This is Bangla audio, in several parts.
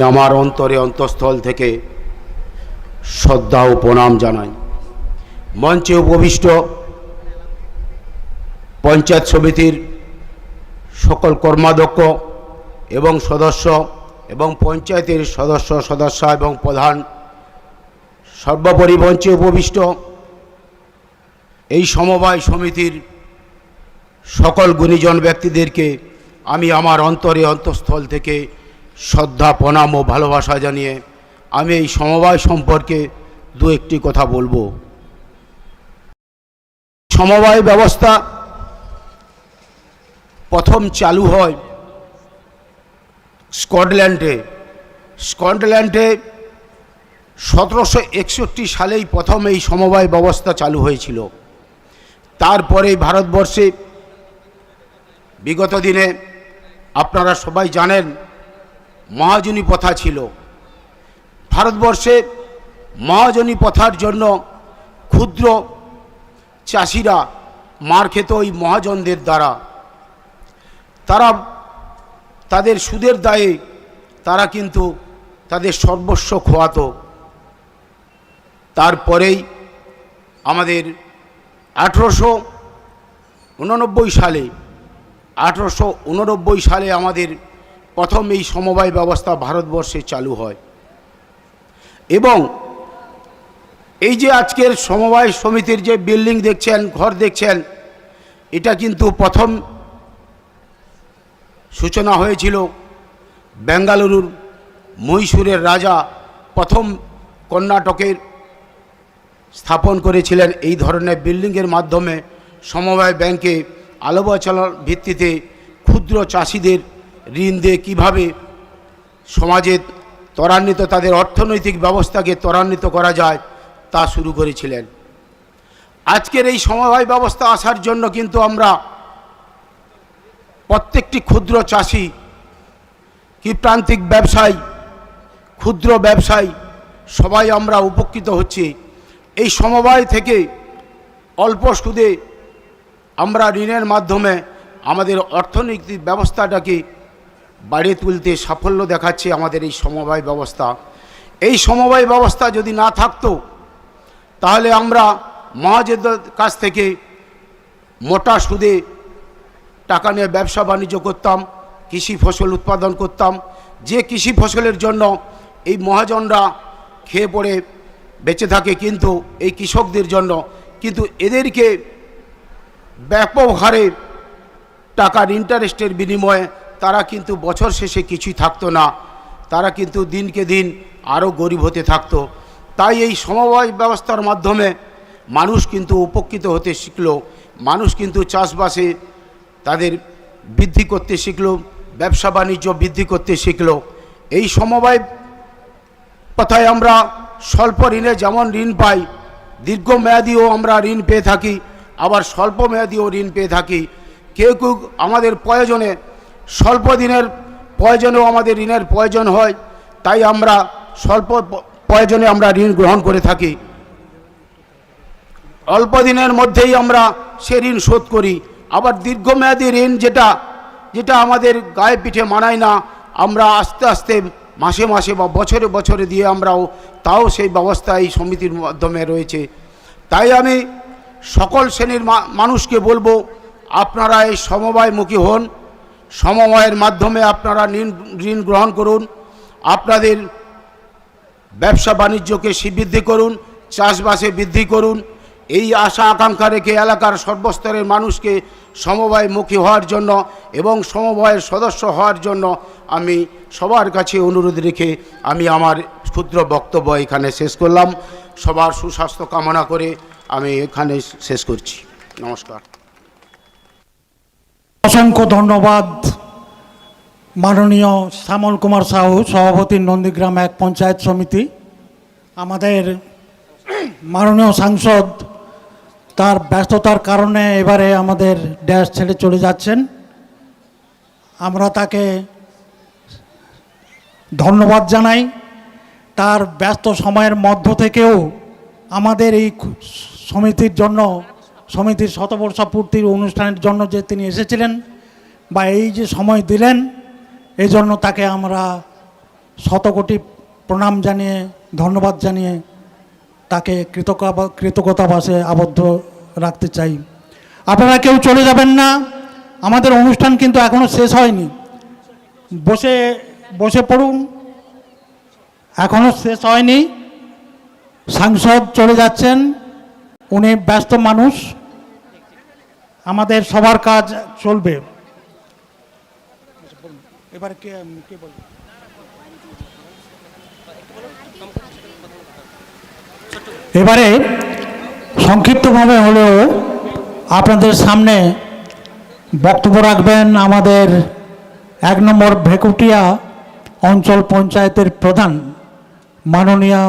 আমার অন্তরে অন্তঃস্থল থেকে শ্রদ্ধা ও প্রণাম জানাই। মঞ্চে উপবিষ্ট পঞ্চায়েত সমিতির সকল কর্মাধ্যক্ষ এবং সদস্য এবং পঞ্চায়েতের সদস্য সদস্য এবং প্রধান সর্বোপরি মঞ্চে উপবিষ্ট এই সমবায় সমিতির সকল গুণীজন ব্যক্তিদেরকে আমি আমার অন্তরে অন্তঃস্থল থেকে শ্রদ্ধা প্রণাম ও ভালোবাসা জানিয়ে আমি এই সমবায় সম্পর্কে দু একটি কথা বলব। সমবায় ব্যবস্থা প্রথম চালু হয় স্কটল্যান্ডে। স্কটল্যান্ডে সতেরোশো একষট্টি সালেই প্রথম এই সমবায় ব্যবস্থা চালু হয়েছিল। তারপরে ভারতবর্ষে বিগত দিনে আপনারা সবাই জানেন মহাজনী প্রথা ছিল। ভারতবর্ষে মহাজনী প্রথার জন্য ক্ষুদ্র চাষিরা মার খেত ওই মহাজনদের দ্বারা। তারা তাদের সুদের দায়ে তারা কিন্তু তাদের সর্বস্ব খোয়াতো। তারপরেই আমাদের আঠেরোশো উননব্বই সালে, আঠেরোশো উননব্বই সালে আমাদের প্রথম এই সমবায় ব্যবস্থা ভারতবর্ষে চালু হয়। এবং এই যে আজকের সমবায় সমিতির যে বিল্ডিং দেখছেন, ঘর দেখছেন, এটা কিন্তু প্রথম সূচনা হয়েছিল বেঙ্গালুরুর মহীশূরের রাজা প্রথম কর্ণাটকের স্থাপন করেছিলেন এই ধরনের বিল্ডিংয়ের মাধ্যমে সমবায় ব্যাংকে আলোচনার ভিত্তিতে ক্ষুদ্র চাষিদের ঋণ দিয়ে কীভাবে সমাজে ত্বরান্বিত, তাদের অর্থনৈতিক ব্যবস্থাকে ত্বরান্বিত করা যায় তা শুরু করেছিলেন। আজকের এই সমবায় ব্যবস্থা আসার জন্য কিন্তু আমরা প্রত্যেকটি ক্ষুদ্র চাষি কি প্রান্তিক ব্যবসায়ী, ক্ষুদ্র ব্যবসায়ী সবাই আমরা উপকৃত হচ্ছি। এই সমবায় থেকে অল্প সুদে আমরা ঋণের মাধ্যমে আমাদের অর্থনৈতিক ব্যবস্থাটাকে বাড়িয়ে তুলতে সাফল্য দেখাচ্ছে আমাদের এই সমবায় ব্যবস্থা। এই সমবায় ব্যবস্থা যদি না থাকতো, তাহলে আমরা মহাজেদের কাছ থেকে মোটা সুদে টাকা নিয়ে ব্যবসা বাণিজ্য করতাম, কৃষি ফসল উৎপাদন করতাম। যে কৃষি ফসলের জন্য এই মহাজনরা খেয়ে পড়ে বেঁচে থাকে কিন্তু এই কৃষকদের জন্য, কিন্তু এদেরকে ব্যাপক হারে টাকার ইন্টারেস্টের বিনিময়ে তারা কিন্তু বছর শেষে কিছুই থাকতো না। তারা কিন্তু দিনকে দিন আরও গরিব হতে থাকতো। তাই এই সমবায় ব্যবস্থার মাধ্যমে মানুষ কিন্তু উপকৃত হতে শিখলো। মানুষ কিন্তু চাষবাসে তাদের বৃদ্ধি করতে শিখল, ব্যবসা বাণিজ্য বৃদ্ধি করতে শিখলো। এই সমবায় কথায় আমরা স্বল্প ঋণে যেমন ঋণ পাই, দীর্ঘমেয়াদীও আমরা ঋণ পেয়ে থাকি, আবার স্বল্প মেয়াদীও ঋণ পেয়ে থাকি। কেউ কেউ আমাদের প্রয়োজনে স্বল্প দিনের প্রয়োজনেও আমাদের ঋণের প্রয়োজন হয়, তাই আমরা স্বল্প প্রয়োজনে আমরা ঋণ গ্রহণ করে থাকি। অল্প দিনের মধ্যেই আমরা সে ঋণ শোধ করি। আবার দীর্ঘমেয়াদী ঋণ যেটা যেটা আমাদের গায়ে পিঠে মানায় না, আমরা আস্তে আস্তে মাসে মাসে বা বছরে বছরে দিয়ে আমরাও তাও সেই ব্যবস্থা এই সমিতির মাধ্যমে রয়েছে। তাই আমি সকল শ্রেণির মানুষকে বলব, আপনারা এই সমবায়মুখী হন। সমবায়ের মাধ্যমে আপনারা ঋণ গ্রহণ করুন। আপনাদের ব্যবসা বাণিজ্যকে বৃদ্ধি করুন, চাষবাসে বৃদ্ধি করুন। এই আশা, আকাঙ্ক্ষা রেখে এলাকার সর্বস্তরের মানুষকে সমবায়মুখী হওয়ার জন্য এবং সমবায়ের সদস্য হওয়ার জন্য আমি সবার কাছে অনুরোধ রেখে আমি আমার ক্ষুদ্র বক্তব্য এখানে শেষ করলাম। সবার সুস্বাস্থ্য কামনা করে আমি এখানে শেষ করছি। নমস্কার। অসংখ্য ধন্যবাদ। মাননীয় শ্যামল কুমার সাহু, সভাপতি নন্দীগ্রাম এক পঞ্চায়েত সমিতি। আমাদের মাননীয় সাংসদ, তার ব্যস্ততার কারণে এবারে আমাদের ড্যাশ ছেড়ে চলে যাচ্ছেন। আমরা তাকে ধন্যবাদ জানাই। তার ব্যস্ত সময়ের মধ্য থেকেও আমাদের এই সমিতির জন্য সমিতির শতবর্ষ পূর্তির অনুষ্ঠানের জন্য যে তিনি এসেছিলেন বা এই যে সময় দিলেন এই জন্য তাকে আমরা শতকোটি প্রণাম জানিয়ে, ধন্যবাদ জানিয়ে তাকে কৃতজ্ঞতা কৃতজ্ঞতাবাসে আবদ্ধ রাখতে চাই। আপনারা কেউ চলে যাবেন না। আমাদের অনুষ্ঠান কিন্তু এখনও শেষ হয়নি। বসে বসে পড়ুন। এখনও শেষ হয়নি। সাংসদ চলে যাচ্ছেন। উনি ব্যস্ত মানুষ। আমাদের সবার কাজ চলবে। এবার কে কে বলবে? এবারে সংক্ষিপ্তভাবে হলেও আপনাদের সামনে বক্তব্য রাখবেন আমাদের এক নম্বর ভেকুটিয়া অঞ্চল পঞ্চায়েতের প্রধান মাননীয়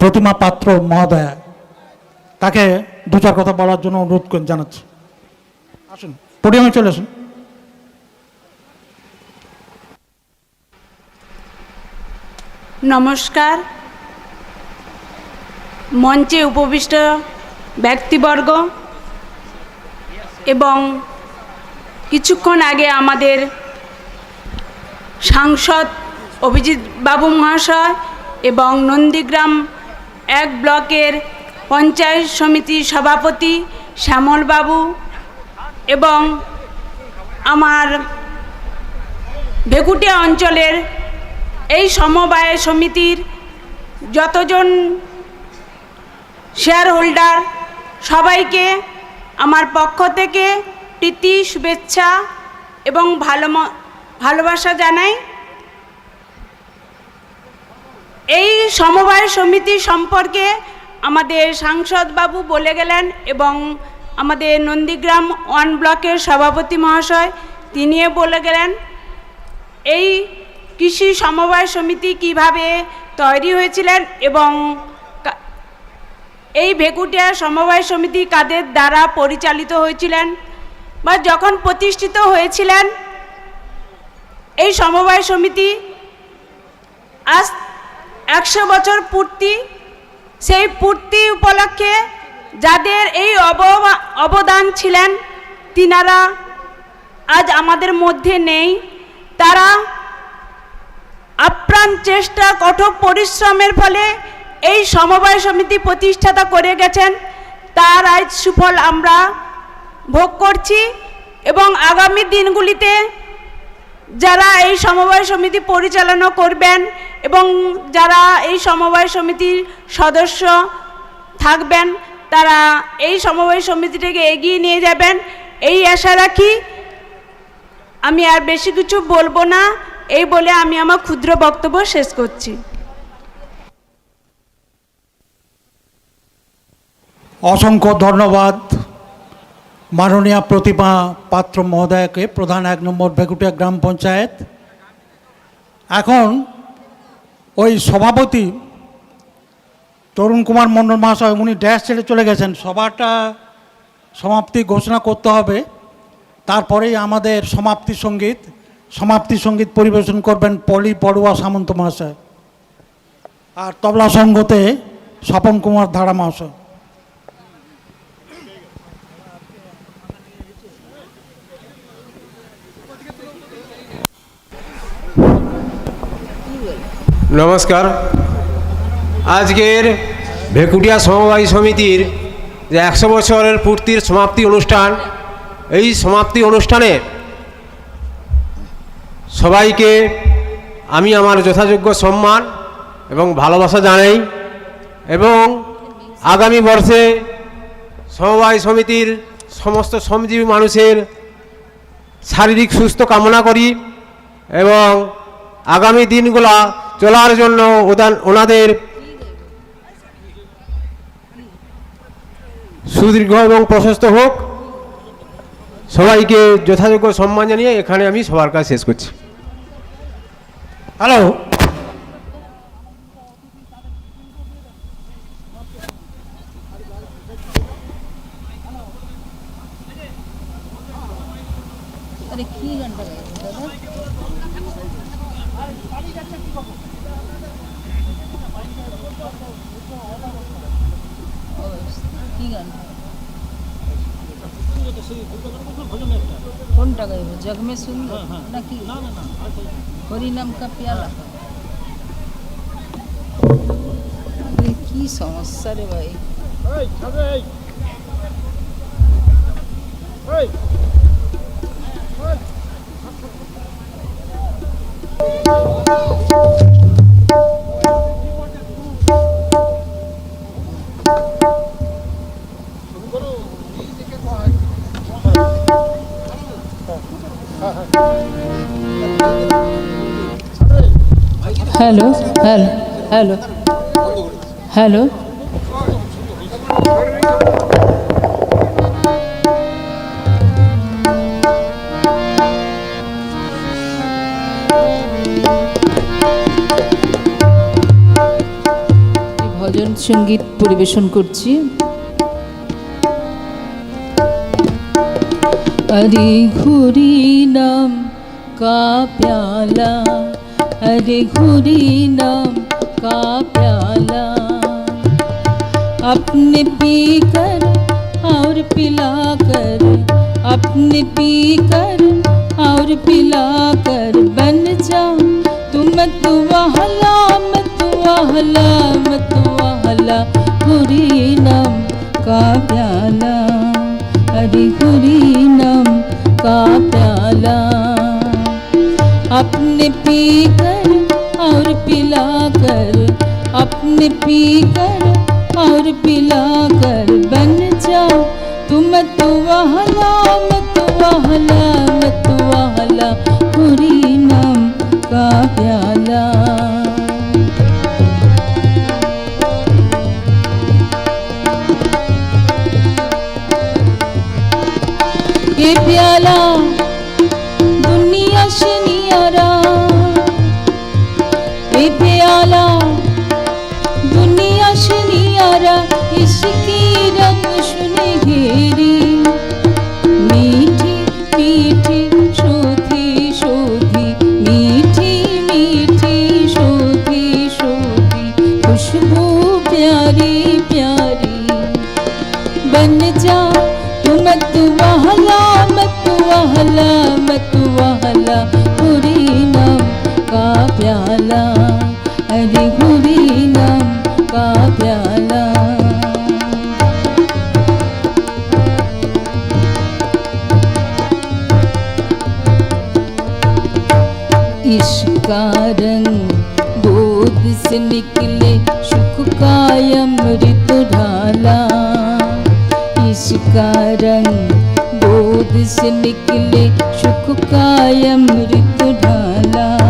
প্রতিমা পাত্র মহোদয়া। তাকে দু চার কথা বলার জন্য অনুরোধ জানাচ্ছি। আসুন পোডিয়ামে চলে আসুন। নমস্কার। মঞ্চে উপবিষ্ট ব্যক্তিবর্গ এবং কিছুক্ষণ আগে আমাদের সাংসদ অভিজিৎ বাবু মহাশয় এবং নন্দীগ্রাম এক ব্লকের পঞ্চায়েত সমিতির সভাপতি শ্যামল বাবু এবং আমার ভেকুটিয়া অঞ্চলের এই সমবায় সমিতির যতজন শেয়ার হোল্ডার সবাইকে আমার পক্ষ থেকে প্রীতি, শুভেচ্ছা এবং ভালো ভালোবাসা জানাই। এই সমবায় সমিতি সম্পর্কে আমাদের সাংসদবাবু বলে গেলেন এবং আমাদের নন্দীগ্রাম ওয়ান ব্লকের সভাপতি মহাশয়, তিনিও বলে গেলেন, এই কৃষি সমবায় সমিতি কীভাবে তৈরি হয়েছিলেন এবং এই ভেকুটিয়া সমবায় সমিতি কাদের দ্বারা পরিচালিত হয়েছিলেন বা যখন প্রতিষ্ঠিত হয়েছিলেন, এই সমবায় সমিতি আজ একশো বছর পূর্তি, সেই পূর্তি উপলক্ষে যাদের এই অবদান ছিলেন, তিনারা আজ আমাদের মধ্যে নেই। তারা আপ্রাণ চেষ্টা, কঠোর পরিশ্রমের ফলে এই সমবায় সমিতি প্রতিষ্ঠাতা করে গেছেন। তার আজ সুফল আমরা ভোগ করছি এবং আগামী দিনগুলিতে যারা এই সমবায় সমিতি পরিচালনা করবেন এবং যারা এই সমবায় সমিতির সদস্য থাকবেন তারা এই সমবায় সমিতিটাকে এগিয়ে নিয়ে যাবেন। এই আশা রাখি আমি আর বেশি কিছু বলব না। এই বলে আমি আমার ক্ষুদ্র বক্তব্য শেষ করছি। অসংখ্য ধন্যবাদ। মাননীয় প্রতিমা পাত্র মহোদয়কে, প্রধান এক নম্বর ভেকুটিয়া গ্রাম পঞ্চায়েত। এখন ওই সভাপতি তরুণ কুমার মণ্ডল মহাশয়, উনি ড্যাশ ছেড়ে চলে গেছেন। সভাটা সমাপ্তি ঘোষণা করতে হবে। তারপরেই আমাদের সমাপ্তি সংগীত সমাপ্তি সংগীত পরিবেশন করবেন পলি পড়ুয়া সামন্ত মহাশয়। আর তবলা সঙ্গতে স্বপন কুমার ধারা মহাশয়। নমস্কার। আজকের ভেকুটিয়া সমবায় সমিতির যে একশো বছরের পূর্তির সমাপ্তি অনুষ্ঠান, এই সমাপ্তি অনুষ্ঠানে সবাইকে আমি আমার যথাযোগ্য সম্মান এবং ভালোবাসা জানাই এবং আগামী বর্ষে সমবায় সমিতির সমস্ত শ্রমজীবী মানুষের শারীরিক সুস্থ কামনা করি এবং আগামী দিনগুলা চলার জন্য ওদান- ওনাদের সুদীর্ঘ এবং প্রশস্ত হোক। সবাইকে যথাযোগ্য সম্মান জানিয়ে এখানে আমি সবার কাজ শেষ করছি। হ্যালো কোনটা গাইব? জগ মে সুন নাকি? হরিনাম কা পেয়ালা। কি সমস্যা রে ভাই। Thank you. Hello hello hello hello. ভজন সংগীত পরিবেশন করছি। अरे घुरी नाम का प्याला, अरे घुरी नाम का प्याला। अपने पी कर और पिला कर, अपने पी कर और पिला कर। बन जा तुम मत वहला मत वहला घुरी नाम का प्याला हरि गुरी अपने पी कर और पिला कर अपने पी कर और पिला कर बन जाओ तुम तो वहला मत वहला मत वहला गुरी नाम का प्याला। ये प्याला बन जा। तू मत वहला मत वहला मत वहला। हुरी नाम का प्याला, अरे हुरी नाम का प्याला। इश्का रंग गोद से निकले, सुख का अमृत ढाला। इसका रंग गोद से निकले सुख का अमृत ढाला।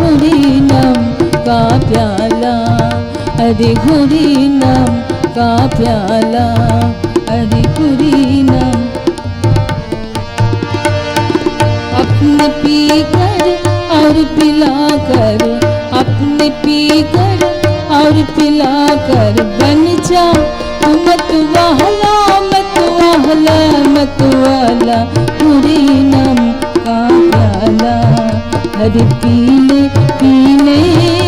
हुरी का प्याला, अरे नाम का प्याला, अरे नाम अपने पी कर और पिला कर अपने पी कर और पिला कर बन जा, तू वहला कहला मतवाला पूरी नाम का प्याला पीले पीले.